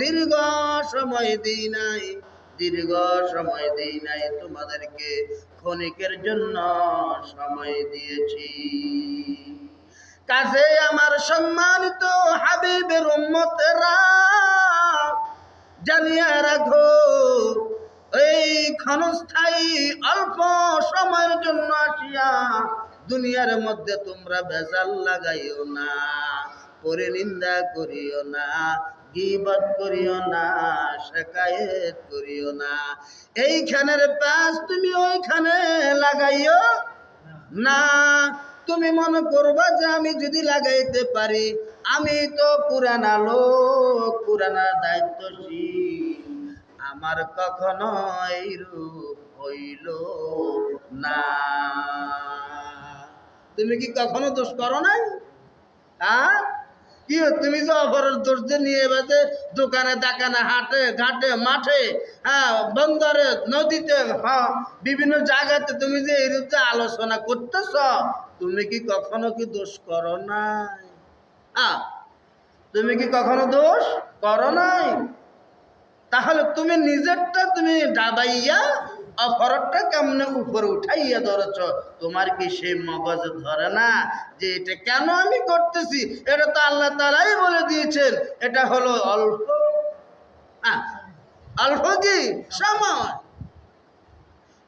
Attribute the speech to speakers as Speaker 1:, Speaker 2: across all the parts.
Speaker 1: দীর্ঘ সময় দিই নাই দীর্ঘ সময় দিই নাই, তোমাদেরকে ক্ষণিকের জন্য সময় দিয়েছি। কাজে আমার সম্মানিত হাবিবের উম্মতেরা, জানিয়ে রাখো, এই ক্ষণস্থায়ী অল্প সময়ের জন্য আসিয়া দুনিয়ার মধ্যে তোমরা ভেজাল লাগাইও না, পরে নিন্দা করিও না গিবত করিও না, শেখায়েত করিও না। এইখানের পাশ তুমি ওইখানে লাগাইও না। তুমি মনে করবা যে আমি যদি লাগাইতে পারি, আমি তো পুরানা লোক, পুরানা দায়িত্বশীল। আমার কখনো এইরূপ হইল না। তুমি কি কখনো দোষ করো নাই? হ্যাঁ কি তুমি যে অপরের দোষ নিয়ে বেঁধে দোকানে, দাকানে, হাটে, ঘাটে, মাঠে হ্যাঁ বন্দরে, নদীতে হ্যাঁ বিভিন্ন জায়গাতে তুমি যে এই রূপে আলোচনা করতেছ, তুমি কি কখনো কি দোষ করো নাই? হ্যাঁ তুমি কি কখনো দোষ করো নাই? তাহলে তুমি নিজেরটা তুমি ডাবাইয়া অপরটা কেমনে উপরে উঠাইয়া ধরেছ? তোমার কি সেই মগজ ধরে না? যে এটা কেন আমি করতেছি? এটা তো আল্লাহ তালাই বলে দিয়েছেন। এটা হলো অল্প অল্প কি? সময়।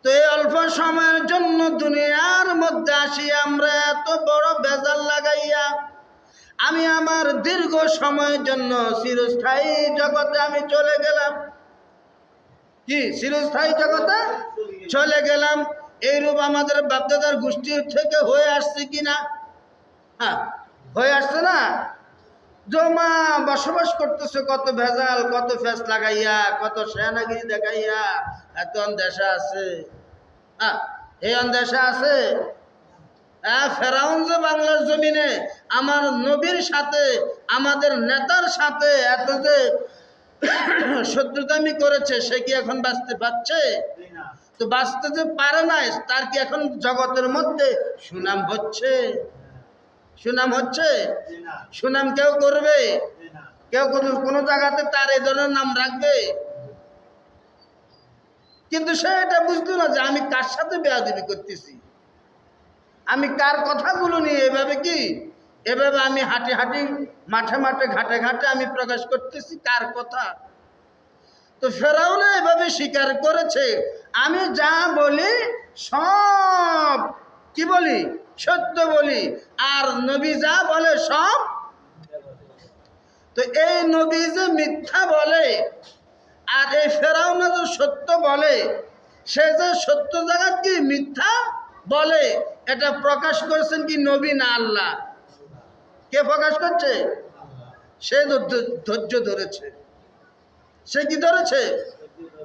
Speaker 1: তো এই অল্প সময়ের জন্য দুনিয়ার মধ্যে আসি আমরা এত বড় বেজাল লাগাইয়া। আমি আমার দীর্ঘ সময়ের জন্য চিরস্থায়ী জগতে আমি চলে গেলাম। কি চিরস্থায়ী জগতে চলে গেলাম। এইরূপ আমাদের বাপদাদার গোষ্ঠীর থেকে হয়ে আসছে কি না? হ্যাঁ হয়ে আসছে না? জমা বসবাস করতেছে, কত ভেজাল, কত ফেস লাগাইয়া, কত সেনাগিরি দেখাইয়া। এত দেশে আছে। হ্যাঁ এই অন্দেশা আছে। ফেরাউন যে বাংলার জমিনে, আমার নবীর সাথে, আমাদের নেতার সাথে, এত যে শত্রুতামি করেছে সে কি এখন বাঁচতে পারছে? তো বাঁচতে যে পারে নাই তার কি এখন জগতের মধ্যে সুনাম হচ্ছে? সুনাম হচ্ছে? সুনাম কেউ করবে? কেউ কোনো কোনো জায়গাতে তার এই ধরনের নাম রাখবে? কিন্তু সে এটা বুঝতো না যে আমি কার সাথে বেয়াদবি করতেছি? আমি কার কথাগুলো নিয়ে এভাবে কি এভাবে আমি হাঁটি হাঁটি, মাঠে মাঠে, ঘাটে ঘাটে আমি প্রকাশ করতেছি, কার কথা? তো ফেরাউনা এভাবে স্বীকার করেছে, আমি যা বলি সব, কি বলি? সত্য বলি, আর নবী যা বলে সব তো এই নবী যে মিথ্যা বলে, আর এই ফেরাউনা যে সত্য বলে, সে যে সত্য জায়গা কি মিথ্যা বলে, এটা প্রকাশ করেছেন কি নবী না আল্লাহ? কে প্রকাশ করছে? সে ধৈর্য- ধরেছে। সে কি ধরেছে?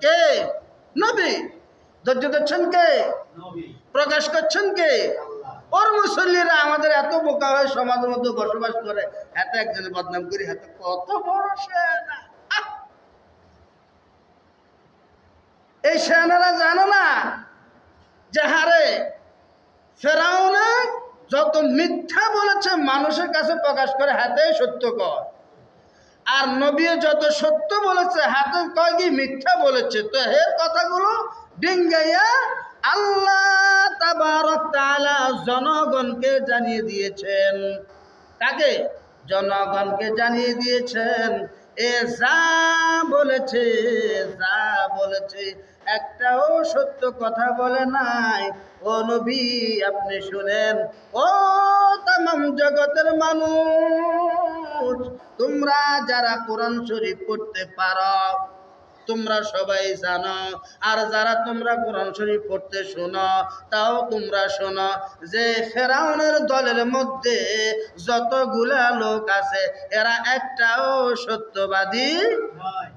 Speaker 1: কে? নবী। ধৈর্য ধরছেন কে? প্রকাশ করছেন কে? ওর মুসল্লিরা আমাদের এত বোকা হয়ে সমাজের মধ্যে বসবাস করে, এত একজনের বদনাম করি, এত কত বড় সেনা। এই সেনারা জানো না যে হারে ফেরাউনা যত মিথ্যা বলেছে, মানুষের কাছে প্রকাশ করে হাতে সত্য কয়। আর নবী যত সত্য বলেছে, হাতে কয় কি মিথ্যা বলেছে? তো এর কথাগুলো ডিঙ্গাইয়া আল্লাহ জনগণকে জানিয়ে দিয়েছেন। তাকে জনগণকে জানিয়ে দিয়েছেন। এ যা বলেছে যা বলেছে একটাও সত্য কথা বলে নাই। ও নবী, আপনি শুনেন। ও তাম জগতের মানুষ, তোমরা যারা কোরআন শরীফ পড়তে পারো, তোমরা সবাই জানো। আর যারা তোমরা কোরআন শরীফ পড়তে শোনো, তাও তোমরা শোনো যে ফেরাউনের দলের মধ্যে যতগুলা লোক আছে, এরা একটাও সত্যবাদী নয়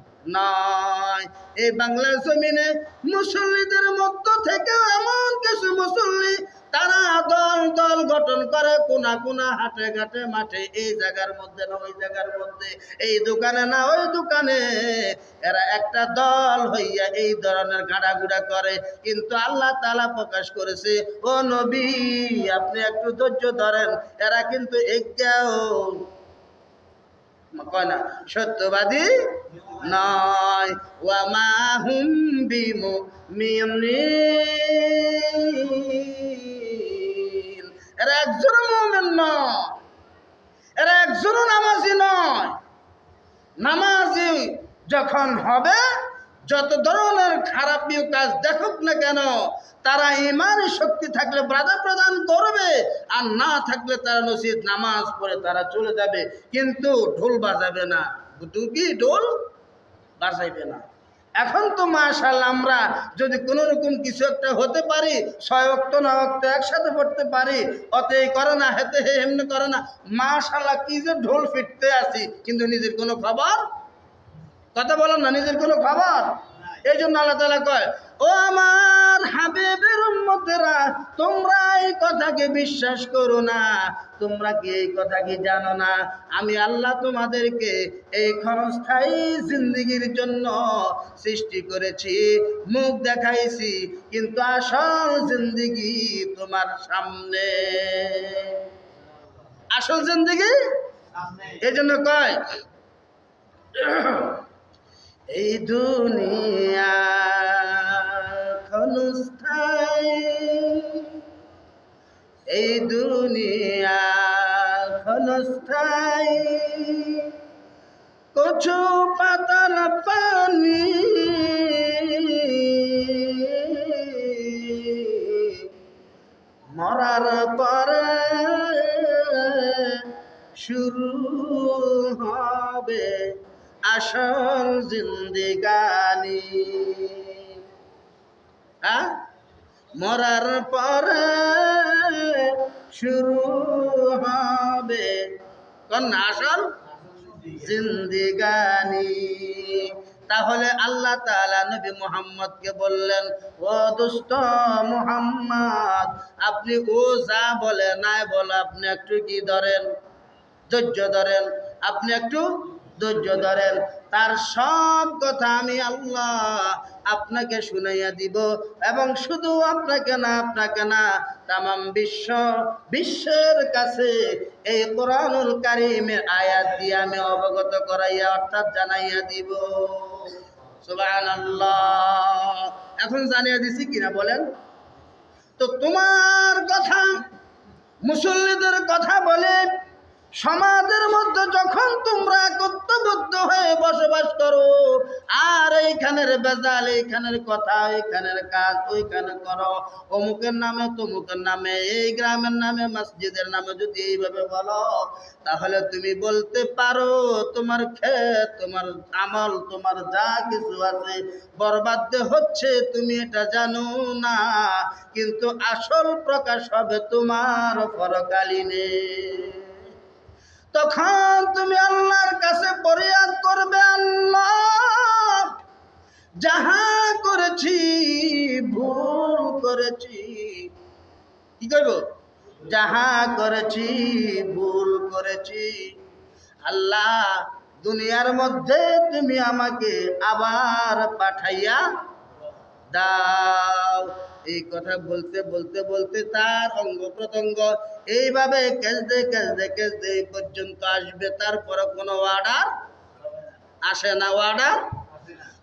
Speaker 1: এই বাংলা জমিনে মুসল্লিদের মধ্য থেকেও এমন কিছু মুসল্লি, তারা দল দল গঠন করে কোনা কোনা, হাটে ঘাটে, মাঠে, এই জায়গার মধ্যে না ওই জায়গার মধ্যে, এই দোকানে না ওই দোকানে। এরা একটা দল হইয়া এই ধরনের গাড়াগুড়া করে। কিন্তু আল্লাহ তালা প্রকাশ করেছে, ও নবী, আপনি একটু ধৈর্য ধরেন। এরা কিন্তু এজ্ঞাও কয় সত্যবাদী নয়। ওয়ামা হুম বিমু এরা একজন মোমেন নয়। এরা একজনও নামাজি নয়। নামাজি যখন হবে যত ধরনের খারাপ কাজ দেখুক না কেন, তারা ইমানের শক্তি থাকলে বাধা প্রদান করবে, আর না থাকলে তারা নসিদ নামাজ পড়ে তারা চলে যাবে। কিন্তু ঢোল বাজাবে না। কি ঢোল? বাজাইবে না। এখন তো মাশাল আমরা যদি কোনো রকম কিছু একটা হতে পারি, ছয় অক্ত না অক্ত একসাথে পড়তে পারি অত এই করে না, হেতে হে এমনি করে না। মাশাল্লাহ, কি যে ঢোল ফিরতে আসি কিন্তু নিজের কোনো খবর কথা বলেন না নিজের কোনো খবর? এই জন্য আল্লাহ তালা কয় ও আমার হাবিবের উম্মতেরা তোমরা এই কথাকে বিশ্বাস করো না। তোমরা কি এই কথা কি জানো না? আমি আল্লাহ তোমাদেরকে এই ক্ষণস্থায়ী জিন্দিগির জন্য সৃষ্টি করেছি মুখ দেখাইছি কিন্তু আসল জিন্দিগি তোমার সামনে। আসল জিন্দিগি? এই জন্য কয় এই দুনিয়া ক্ষণস্থায়ী। এই কচু পাতার পানি মরার পরে শুরু হবে আসল মরার পরে শুরু হবে। কোন আসল? জিন্দিগানি। তাহলে আল্লাহ তাআলা নবী মুহাম্মদকে বললেন, ও দোস্ত মুহাম্মদ, আপনি ও যা বলে নাই বলে আপনি একটু কি ধরেন? ধৈর্য ধরেন। আপনি একটু ধৈর্য ধরেন। তার সব কথা আমি আল্লাহ আপনাকে শুনাইয়া দিব। এবং শুধু আপনাকে না আপনাকে না তাম বিশ্ব, বিশ্বের কাছে এই কোরআনুল কারিমের আয়াত দিয়ে আমি অবগত করাইয়া, অর্থাৎ জানাইয়া দিব। এখন জানিয়ে দিছি কিনা বলেন? তো তোমার কথা, মুসল্লিদের কথা বলে সমাজের মধ্যে যখন তোমরা একত্রবদ্ধ হয়ে বসবাস করো, আর এইখানের বেজাল, এইখানের কথা, এইখানের কাজ, ওইখানে করো, অমুকের নামে তমুকের নামে, এই গ্রামের নামে, মসজিদের নামে যদি এইভাবে বলো, তাহলে তুমি বলতে পারো, তোমার ক্ষেত, তোমার আমল, তোমার যা কিছু আছে বরবাদ হচ্ছে, তুমি এটা জানো না, কিন্তু আসল প্রকাশ হবে তোমার পরকালীনে। তখন তুমি আল্লাহর কাছে পরিয়াদ করবে, আল্লাহ। যাহা করেছি, ভুল করেছি। কি করব যাহা করেছি, ভুল করেছি। আল্লাহ, দুনিয়ার মধ্যে তুমি আমাকে আবার পাঠাইয়া দাও। এই কথা বলতে বলতে বলতে তার অঙ্গ প্রত্যঙ্গ এইভাবে কেসদে কেসদে কেসদে এই পর্যন্ত আসবে। তারপরে কোনো অর্ডার আসে না। অর্ডার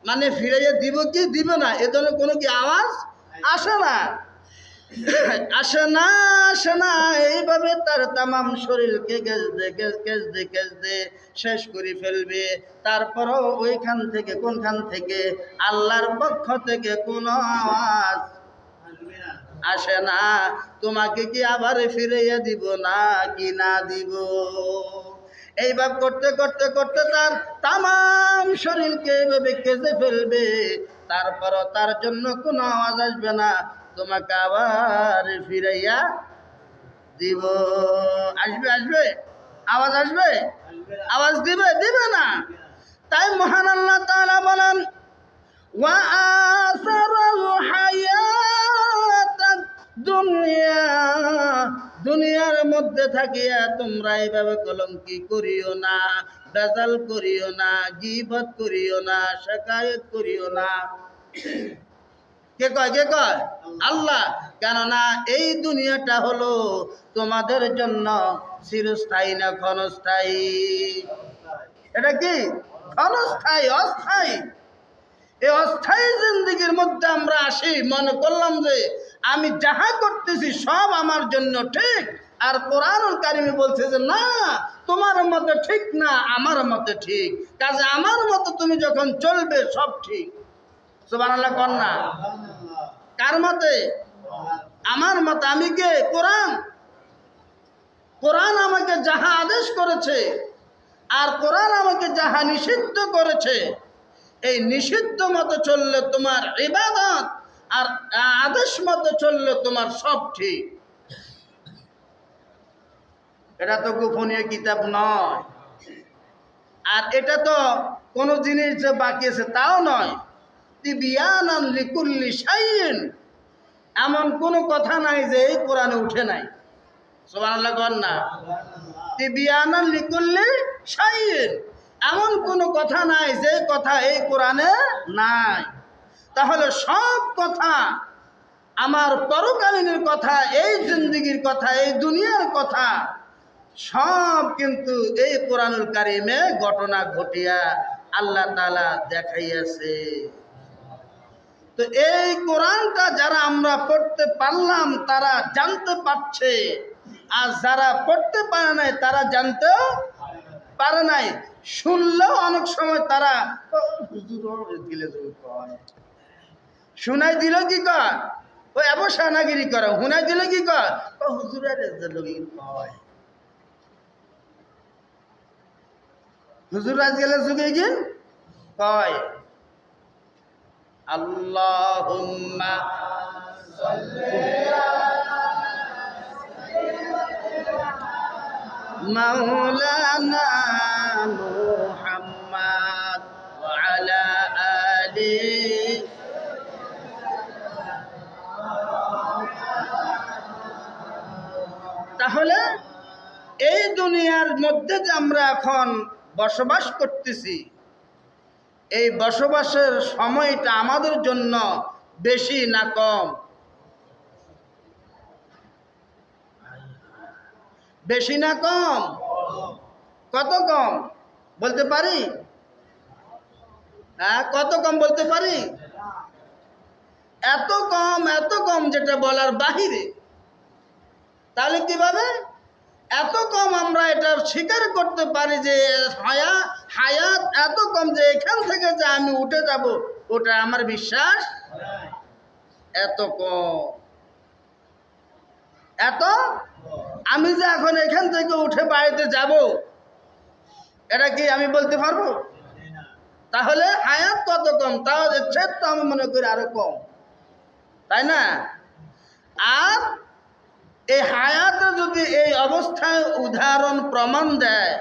Speaker 1: মানে ফিরে দিব কি? দিব না। এ ধরনের কোনো কি আওয়াজ আসে না। আসে না আসে না। এইভাবে তার তামাম শরীরকে গেজদে গেজদে গেজদে শেষ করে ফেলবে। তারপরও ওইখান থেকে, কোনখান থেকে? আল্লাহর পক্ষ থেকে কোনো আওয়াজ আসে না। তোমাকে কি আবার ফিরাইয়া দিব না কি না দিব? এইভাবে করতে করতে করতে তার তাম শরীরকে এভাবে কেঁচে ফেলবে। তারপর তার জন্য কোনো আওয়াজ আসবে না। তোমাকে আবার ফিরাইয়া দিব। আসবে আসবে? আওয়াজ আসবে? আওয়াজ দিবে? দিবে না। তাই মহান আল্লাহ তাআলা বলেন, ওয়া আসারাল হায়া দুনিয়া, দুনিয়ার মধ্যে থাকিয়া তোমরা এভাবে কলঙ্কি করিও না, বেজাল করিও না, গিবত করিও না, শেখায়ত করিও না। কে কয় কে কয়? আল্লাহ। কেননা এই দুনিয়াটা হলো তোমাদের জন্য চিরস্থায়ী না ক্ষণস্থায়ী? এটা কি? ক্ষণস্থায়ী, অস্থায়ী? এই অস্থায়ী জিন্দগির মধ্যে আমরা আসি, মনে করলাম যে আমি যাহা করতেছি সব আমার জন্য ঠিক। আর কোরআনুল কারিমে বলছে যে, না, তোমার মতে ঠিক না, আমার মতে ঠিক। কাজে আমার মতো তুমি যখন চলবে, সব ঠিক। কার মতে? আমার মতে। আমি কে? কোরআন। কোরআন আমাকে যাহা আদেশ করেছে, আর কোরআন আমাকে যাহা নিষিদ্ধ করেছে এই নিষিদ্ধ মতো চললে তোমার ইবাদত আর আদেশ মতো চললে তোমার সব ঠিক। এটা তো গোপনীয় কিতাব নয়। আর এটা তো কোনো জিনিস যে বাকি আছে তাও নয়। শাইইন। এমন কোনো কথা নাই যে এই কোরআনে উঠে নাই। সুবহানাল্লাহ কর না। তিবিয়ানান লিকুল্লি শাইইন। এমন কোনো কথা নাই যে কথা এই কোরআনে নাই। তাহলে সব কথা আমার পরকালীনের কথা, এই জিন্দগির কথা, এই দুনিয়ার কথা, সব কিন্তু এই কোরআনুল কারিমে ঘটনা ঘটিয়া আল্লাহ তালা দেখাইয়াছে। তো এই কোরআনটা যারা আমরা পড়তে পারলাম, তারা জানতে পারছে। আর যারা পড়তে পারে নাই, তারা জানতে পারে নাই। শুনলেও অনেক সময় তারা "ও, কয়।" শুনাই দিল কি ওই অবসানাগিরি করে। শুনাই দিল কি ও হুজুরের কয়। হুজুর গেলে যুগে গিয়ে কয় আল্লাহুম্মা মুহাম্মদ ওয়া আলা আলিহি তাহলে এই দুনিয়ার মধ্যে যে আমরা এখন বসবাস করতেছি, এই বসবাসের সময়টা আমাদের জন্য বেশি না কম। বেশি না কম? কত কম? বলতে পারি? হ্যাঁ কত কম বলতে পারি? এত কম এত কম যেটা বলার বাহিরে। তাহলে কীভাবে? এত কম আমরা এটা স্বীকার করতে পারি যে হায়া, হায়াত এত কম যে এখান থেকে যে আমি উঠে যাব, ওটা আমার বিশ্বাস? এত কম। এত আমি যে এখন এখান থেকে উঠে বাড়িতে যাব, এটা কি আমি বলতে পারব? তাহলে হায়াত কত কম? তাও ইচ্ছের তো আমি মনে করি আরও কম। তাই না? আর এই হায়াতে যদি এই অবস্থায় উদাহরণ প্রমাণ দেয়,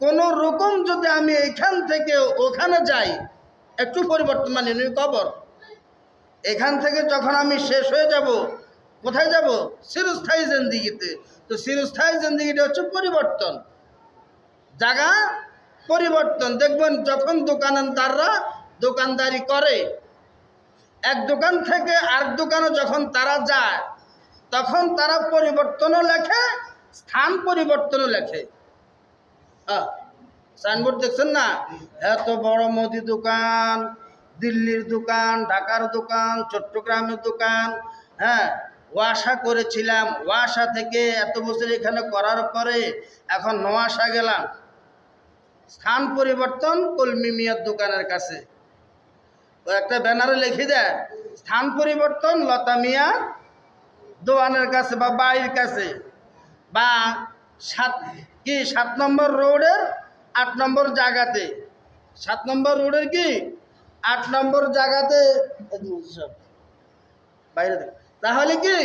Speaker 1: কোন রকম যদি আমি এখান থেকে ওখানে যাই, একটু পরিবর্তন মানে কবর। এখান থেকে যখন আমি শেষ হয়ে যাব কোথায় যাব? চিরস্থায়ী জিন্দিগিতে। তো চিরস্থায়ী জিন্দিগিটা হচ্ছে পরিবর্তন। জায়গা পরিবর্তন। দেখবেন যখন দোকানদাররা দোকানদারি করে, এক দোকান থেকে আরেক দোকানে যখন তারা যায়, তখন তারা পরিবর্তনও লেখে, স্থান পরিবর্তনও লেখে। সাইনবোর্ড দেখছেন না? এত বড় মুদি দোকান, দিল্লির দোকান, ঢাকার দোকান, চট্টগ্রামের দোকান হ্যাঁ ওয়াসা করেছিলাম। ওয়াসা থেকে এত বছর এখানে করার পরে এখন নোয়াশা গেলাম। স্থান পরিবর্তন কলমি মিয়ার দোকানের কাছে। একটা ব্যানারে লিখে দেয়, স্থান পরিবর্তন লতা মিয়া দোয়ানের কাছে বা বাড়ির কাছে বা সাত কি, সাত নম্বর রোডের আট নম্বর জায়গাতে। সাত নম্বর রোডের কি? আট নম্বর জায়গাতে বাইরে থেকে। তাহলে কি?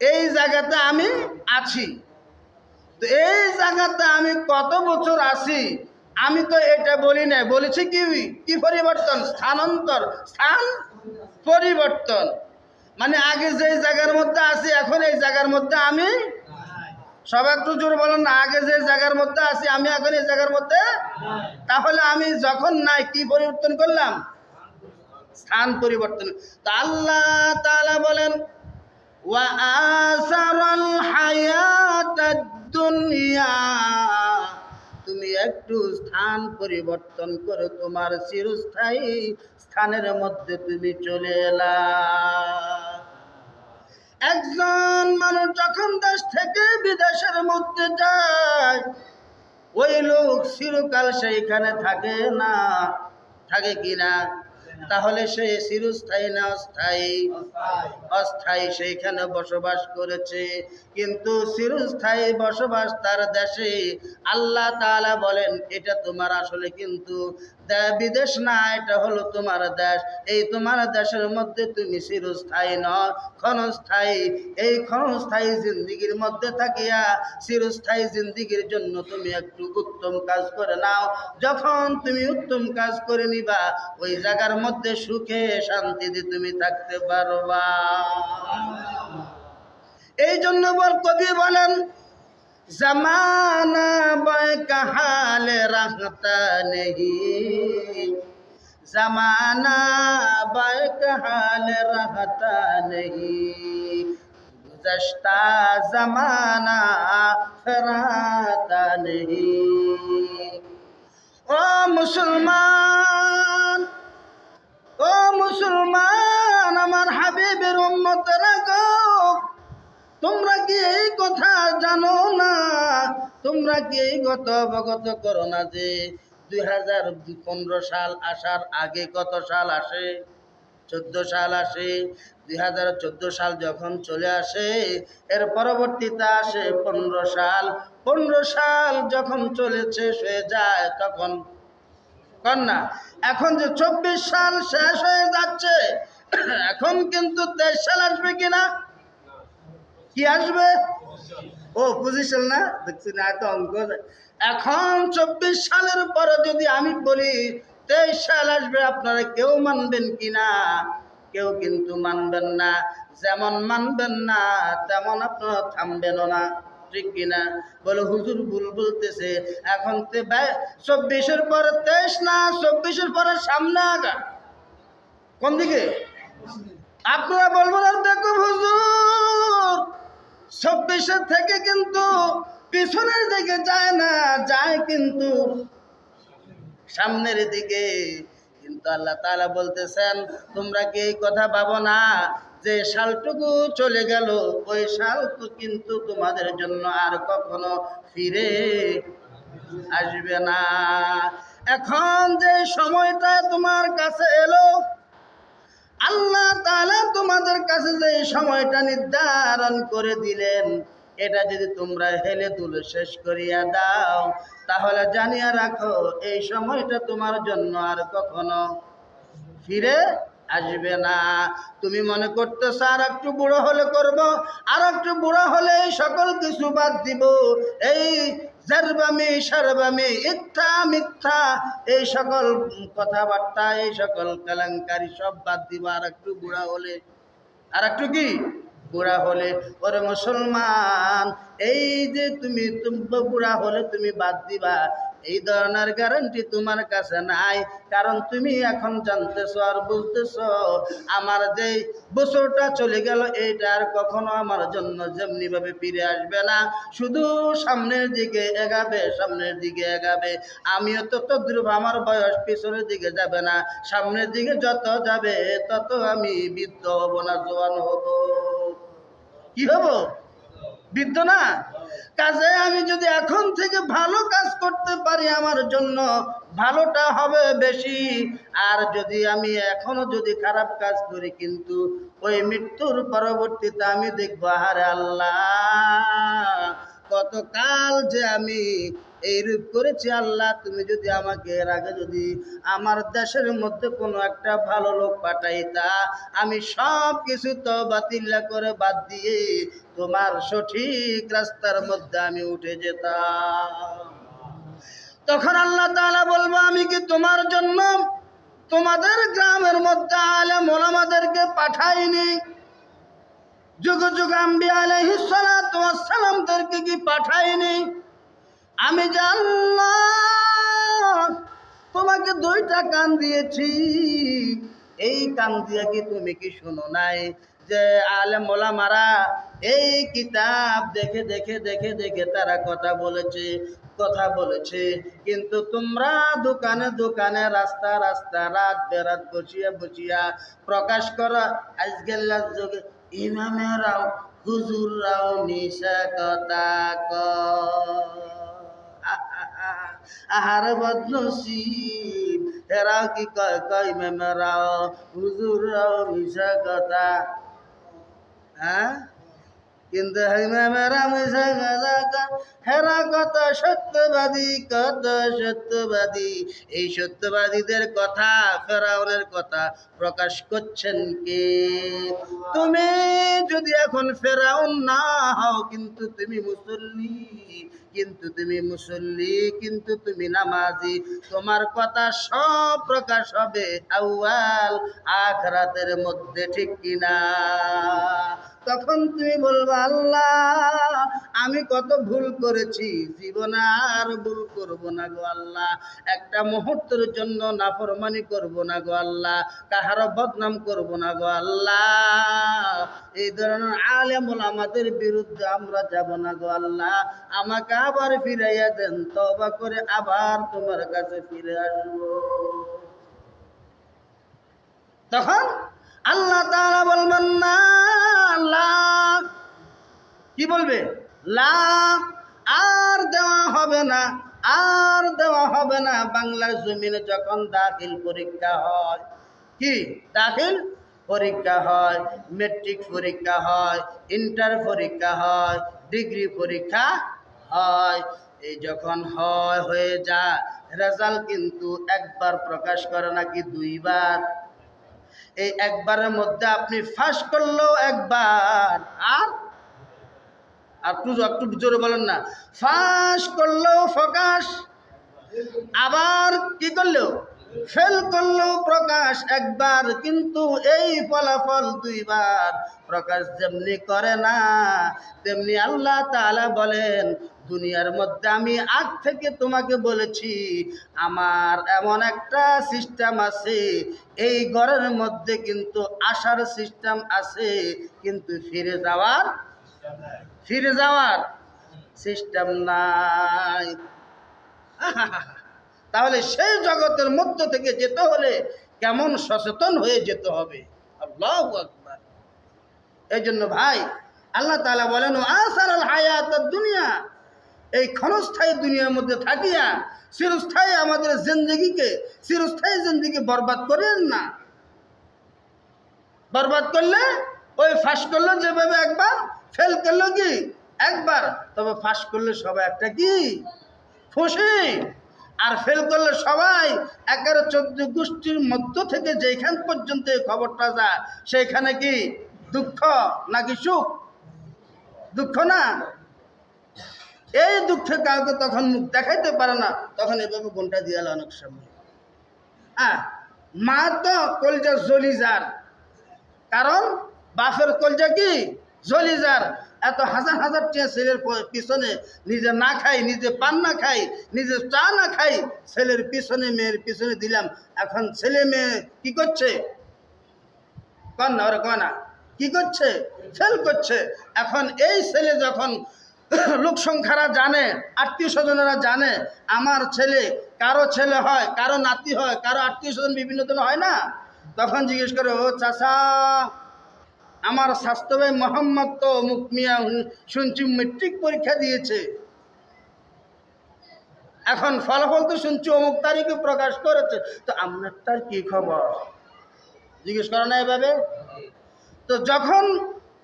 Speaker 1: এই জায়গাতে আমি আছি। তো এই জায়গাতে আমি কত বছর আছি? আমি তো এটা বলি নাই। বলেছি কি? কি পরিবর্তন? স্থানান্তর। স্থান পরিবর্তন। মানে আগে যে জায়গার মধ্যে আছি, এখন এই জায়গার মধ্যে আমি সব একটু জোর বলেন না, আগে যে জায়গার মধ্যে আছি, আমি এখন এই জায়গার মধ্যে তাহলে আমি যখন নাই, কি পরিবর্তন করলাম? স্থান পরিবর্তন। তো আল্লাহ তাআলা বলেন দুনিয়া তুমি একটু স্থান পরিবর্তন করে তোমার চিরস্থায়ী স্থানের মধ্যে তুমি চলে এলা। একজন মানুষ যখন দেশ থেকে বিদেশের মধ্যে যায়, ওই লোক চিরকাল সেইখানে থাকে না, থাকে কিনা? তাহলে সে চিরস্থায়ী না অস্থায়ী? অস্থায়ী সেইখানে বসবাস করেছে। কিন্তু চিরস্থায়ী বসবাস তার দেশে। আল্লাহ তালা বলেন, এটা তোমার আসলে কিন্তু বিদেশ না, এটা হলো তোমার দেশ। এই তোমার দেশের মধ্যে তুমি চিরস্থায়ী ন ক্ষণস্থায়ী। এই ক্ষণস্থায়ী জিন্দিগির মধ্যে থাকিয়া, চিরস্থায়ী জিন্দিগির জন্য তুমি একটু উত্তম কাজ করে নাও। যখন তুমি উত্তম কাজ করে নিবা, ওই জায়গার মধ্যে সুখে শান্তিতে তুমি থাকতে পারবা। এই জন্য বল কবি বলেন জমানা বহাল রাখতা নেহি জমানা বহাল রাখতা নেহি গুজশতা জমানা ফরাতা নেহি ও মুসলমান ও মুসলমান আমার হাবিবের উম্মতরা গো তোমরা কি এই কথা জানো না? তোমরা কি এই গত অবগত করো না যে দুই হাজার পনেরো সাল আসার আগে কত সাল আসে? চোদ্দ সাল আসে। দুই হাজার চোদ্দ সাল যখন চলে আসে, এর পরবর্তীতে আসে পনেরো সাল। পনেরো সাল যখন চলে শেষ হয়ে যায় তখন না এখন যে চব্বিশ সাল শেষ হয়ে যাচ্ছে, এখন কিন্তু তেইশ সাল আসবে কিনা? কি আসবে? ও সাল না? দেখছি না, এত অঙ্ক এখন চব্বিশ সালের পরে যদি আমি বলি, তেইশ সাল আসবে, আপনারা কেউ মানবেন কিনা কেউ কিন্তু মানবেন না। যেমন মানবেন না, তেমন আপনারা থামবেনও না। ঠিক কিনা বলে হুজুর ভুল বলতেছে। এখন তে চব্বিশের পরে তেইশ না, চব্বিশের পরে সামনে আগা? কোন দিকে? আপনারা বলবেন আর দেখো হুজুর। চব্বিশের থেকে কিন্তু পিছনের দিকে যায় না, যায় কিন্তু সামনের দিকে। কিন্তু আল্লাহ তাআলা বলতেছেন, তোমরা কি এই কথা ভাবো না যে সালটুকু চলে গেল? ওই তো কিন্তু তোমাদের জন্য আর কখনো ফিরে আসবে না। এখন যে সময়টা তোমার কাছে এলো আল্লাহ তাআলা তোমাদের কাছে যে সময়টা নির্ধারণ করে দিলেন, এটা যদি তোমরা হেলে তুলে শেষ করিয়া দাও, তাহলে জানিয়া রাখো, এই সময়টা তোমার জন্য আর কখনো ফিরে আসবে না। তুমি মনে করতেছ আর একটু বুড়ো হলে করব আর একটু বুড়ো হলে সকল কিছু বাদ দিব। এই জারবামি সারবামি ইথা মিথ্যা। এই সকল কথাবার্তা, এই সকল কেলেঙ্কারি সব বাদ দিবা। আর একটু বুড়া হলে আর একটু কি? বুড়া হলে, ওরে মুসলমান, এই যে তুমি বুড়া হলে তুমি বাদ দিবা। এই ধরনের গ্যারান্টি তোমার কাছে নাই, কারণ তুমি এখন জানতেছো আর বুঝতেছ, আমার যে বছরটা চলে গেল, এইটা আর কখনো আমার জন্য যেমনি ভাবে ফিরে আসবে না। শুধু সামনের দিকে এগাবে, সামনের দিকে এগাবে। আমিও তো তদ্রুপ, আমার বয়স পিছনের দিকে যাবে না। সামনের দিকে যত যাবে, তত আমি বৃদ্ধ হব না, জোয়ান হব। কি হব? বৃদ্ধ না? কাজে আমি যদি এখন থেকে ভালো কাজ করতে পারি আমার জন্য, ভালোটা হবে বেশি। আর যদি আমি এখনও যদি খারাপ কাজ করি, কিন্তু ওই মৃত্যুর পরবর্তীতে আমি দেখব, আহারে আল্লাহ, কতকাল যে আমি এইরূপ করেছি আল্লাহ, তুমি যদি আমাকে এর আগে যদি আমার দেশের মধ্যে কোনো একটা ভালো লোক পাঠাইতা, আমি সব কিছু তো বাতিল্লা করে বাদ দিয়ে তোমার সঠিক রাস্তার মধ্যে আমি উঠে যেতাম। তখন আল্লাহ তাআলা বলব, আমি কি তোমার জন্য তোমাদের গ্রামের মধ্যে আলে মোলামাদেরকে পাঠাইনি? যুগ যুগ আম্বি সালামদেরকে কি পাঠাইনি? আমি জানলাম তোমাকে দুইটা কান দিয়েছি। এই কান দিয়ে কি তুমি কি শোনো নাই? যে আলে মোলা মারা এই কিতাব দেখে দেখে দেখে দেখে তারা কথা বলেছে কথা বলেছে। কিন্তু তোমরা দোকানে দোকানে রাস্তা রাস্তা, রাত বেরাত বসিয়া বসিয়া প্রকাশ করো, আজকের যুগে ইমামেরাও, হুজুররাও নিশা কথা কয়। আহার বদনসিব। এরাও কি কয় কয় মেমেরাও হুজুররাও মিশা কথা। হ্যাঁ? কিন্তু মেমেরা মিশা কথা হেরা কত সত্যবাদী কত সত্যবাদী। এই সত্যবাদীদের কথা, ফেরাউনের কথা প্রকাশ করছেন কে? তুমি যদি এখন ফেরাউন না হও, কিন্তু তুমি মুসল্লি। কিন্তু তুমি মুসল্লি, কিন্তু তুমি নামাজি। তোমার কথা সব প্রকাশ হবে আউয়াল আখরাতের মধ্যে, ঠিক কিনা? তখন তুমি বলবা, আল্লাহ, আমি কত ভুল করেছি, জীবনে আর ভুল করব না গো আল্লাহ। একটা মুহূর্তের জন্য নাফরমানি করব না গো আল্লাহ, কাহারও বদনাম করব না গো আল্লাহ। এই ধরনের আলেমুল আমাদের বিরুদ্ধে আমরা যাব না গো আল্লাহ। আমাকে আবার ফিরাইয়া দেন তবা করে আবার তোমার কাছে ফিরে আসব। তখন আল্লাহ তাআলা বলবেন, না আল্লাহ কি বলবে? লা। আর দেওয়া হবে না, আর দেওয়া হবে না। বাংলার জমিনে যখন দাখিল পরীক্ষা হয়, কি? দাখিল পরীক্ষা হয় মেট্রিক পরীক্ষা হয় ইন্টার পরীক্ষা হয় ডিগ্রি পরীক্ষা হয়, এই যখন হয়, হয়ে যায়, রেজাল্ট কিন্তু একবার প্রকাশ করে নাকি দুইবার। এই একবারের মধ্যে আপনি ফাঁস করলেও একবার, আর? আর একটু জোরে বলেন না। ফাঁস করলেও ফকাশ আবার কি করলেও? ফেল করলেও প্রকাশ একবার, কিন্তু এই ফলাফল দুইবার। প্রকাশ যেমনি করে না, তেমনি আল্লাহ তাআলা বলেন দুনিয়ার মধ্যে আমি আগ থেকে তোমাকে বলেছি, আমার এমন একটা সিস্টেম আছে, এই ঘরের মধ্যে কিন্তু আসার সিস্টেম আছে, কিন্তু ফিরে যাওয়ার ফিরে যাওয়ার সিস্টেম নাই। তাহলে সেই জগতের মধ্য থেকে যেতে হলে কেমন সচেতন হয়ে যেতে হবে? এই জন্য ভাই, আল্লাহ তালা বলেন আসার হায়াত দুনিয়া। এই ক্ষণস্থায়ী দুনিয়ার মধ্যে থাকিয়া, চিরস্থায়ী আমাদের জিন্দগিকে, চিরস্থায়ী জিন্দগি বরবাদ করেন না। বরবাদ করলে, ওই ফাঁস করল যেভাবে একবার, ফেল করল কি? একবার। তবে ফাঁস করলে সবাই একটা কি? খুশি। আর ফেল করলে সবাই এগারো চোদ্দ গোষ্ঠীর মধ্য থেকে যেখান পর্যন্ত এই খবরটা যায়, সেইখানে কি? দুঃখ নাকি সুখ? দুঃখ না? এই দুঃখে কাউকে তখন মুখ দেখাইতে পারে না, তখন এভাবে বোনটা দিয়ে অনেক সময়। হ্যাঁ মা তো কলজা জ্বলি যার কারণ বাপের কলজা কি? জ্বলি যার এত হাজার হাজার টিয়া ছেলের পিছনে নিজে না খাই, নিজে পান না খাই, নিজে চা না খাই, ছেলের পিছনে, মেয়ের পিছনে দিলাম। এখন ছেলে মেয়ে কি করছে? কন ওরা কয় না। কি করছে? ফেল করছে। এখন এই ছেলে যখন লোক সংখ্যারা জানে, আত্মীয় স্বজনেরা জানে, আমার ছেলে, কারও ছেলে হয়, কারও নাতি হয়, কারও আত্মীয় স্বজন বিভিন্ন জন হয় না? তখন জিজ্ঞেস করে, ও চাষা আমার স্বাস্থ্যবে মোহাম্মদ তো মুখ মিয়া শুনছি মেট্রিক পরীক্ষা দিয়েছে। এখন ফলাফল তো শুনছি অমুক তারিখে প্রকাশ করেছে। তো আপনার তার কি খবর? জিজ্ঞেস করে না এভাবে? তো যখন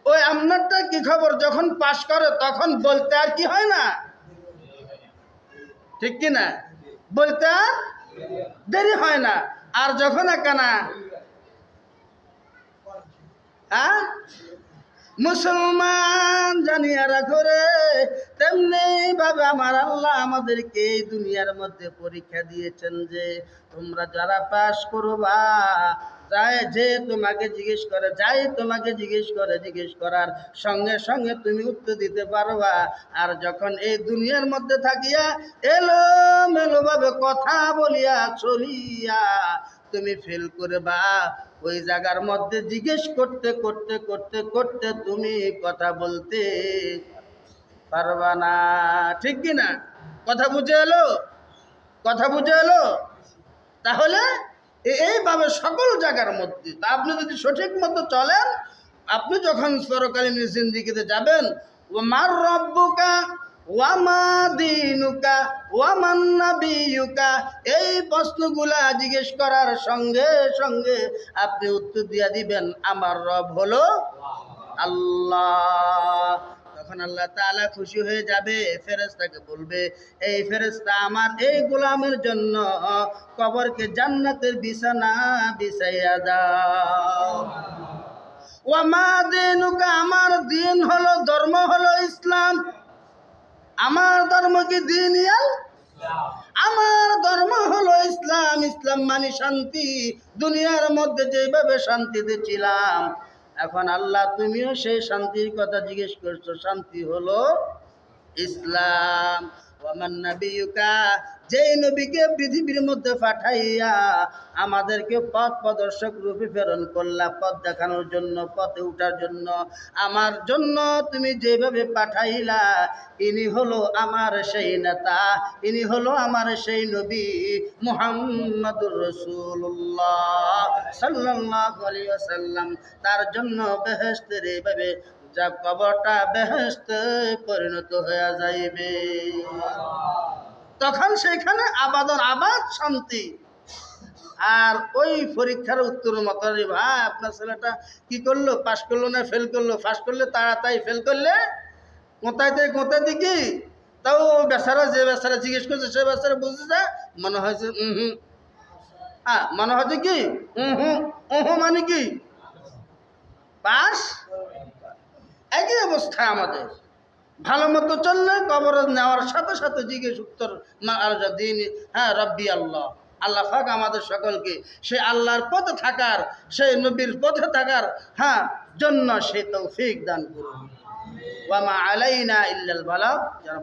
Speaker 1: ওই আপনারটা কি খবর? যখন পাশ করে তখন বলতে আর কি হয় না? ঠিক কি না? বলতে দেরি হয় না। আর যখন একানা হ্যাঁ? মুসলমান জানিয়া রাখো তেমনি ভাবে আমার আল্লাহ আমাদেরকে এই দুনিয়ার মধ্যে পরীক্ষা দিয়েছেন যে তোমরা যারা পাশ করবা যায় যে তোমাকে জিজ্ঞেস করে, যাই তোমাকে জিজ্ঞেস করে, জিজ্ঞেস করার সঙ্গে সঙ্গে তুমি উত্তর দিতে পারবা। আর যখন এই দুনিয়ার মধ্যে থাকিয়া এলো মেলোভাবে কথা বলিয়া চলিয়া তুমি ফেল করে বা ওই জায়গার মধ্যে জিজ্ঞেস করতে করতে করতে করতে তুমি কথা বলতে পারবা না। ঠিক কি না? কথা বুঝে এলো? কথা বুঝে এলো? তাহলে এইভাবে সকল জায়গার মধ্যে। তা আপনি যদি সঠিক মতো চলেন, আপনি যখন সরকালীন জিন্দিগিতে যাবেন ও মার রব্বুকা, ওয়ামা দিনুকা, ওয়ামান নাবিয়ুকা, এই প্রশ্নগুলা জিজ্ঞেস করার সঙ্গে সঙ্গে আপনি উত্তর দিয়া দিবেন, আমার রব হলো আল্লাহ। তখন আল্লাহ তাআলা খুশি হয়ে যাবে, ফেরেশতাকে বলবে, এই ফেরেশতা আমার এই গোলামের জন্য কবরকে জান্নাতের বিছানা বিছাইয়া দাও। ওয়ামা দিনুকা, আমার দিন হলো, ধর্ম হলো ইসলাম। আমার ধর্ম কি দিন আমার ধর্ম হলো ইসলাম। ইসলাম মানে শান্তি। দুনিয়ার মধ্যে যেভাবে শান্তিতে ছিলাম এখন আল্লাহ তুমিও সেই শান্তির কথা জিজ্ঞেস করছ। শান্তি হলো ইসলাম। যেই নবীকে পৃথিবীর মধ্যে পাঠাইয়া আমাদেরকে পথ প্রদর্শক রূপে প্রেরণ করলা, পথ দেখানোর জন্য, পথে উঠার জন্য, আমার জন্য তুমি যেভাবে পাঠাইলা, ইনি হলো আমার সেই নেতা, ইনি হলো আমার সেই নবী মুহাম্মাদুর রসুল্লাহ সাল্লাল্লাহু আলাইহি ওয়াসাল্লাম। তার জন্য বেহেশতের এইভাবে যা কবরটা বেহেশতে পরিণত হয়ে যাইবে। তখন সেখানে আবাদন, আবাদ, শান্তি। আর ওই পরীক্ষার উত্তর মতো রে ভাই, আপনার ছেলেটা কি করল? পাশ করল না, ফেল করল? পাস করলে তাড়াতাড়ি ফেল করলে? কোথায় থেকে কোথায় দিকে তাও বেচারা যে বেচারা জিজ্ঞেস করছে, সে বেচারা বুঝে যায় মনে হয়েছে হুম। হ্যাঁ মনে হচ্ছে কি? হুম হুম মানে কি? পাস একই অবস্থা আমাদের। ভালো মতো চললে কবর নেওয়ার সাথে সাথে জিজ্ঞেস উত্তর দিন হ্যাঁ রব্বি আল্লাহ। আল্লাহ ফাঁক আমাদের সকলকে সে আল্লাহর পথে থাকার, সে নবীর পথে থাকার হ্যাঁ জন্য সে তৌফিক দান করুন। ওয়ামা আলাইনা ইল্লাল বালা, যারা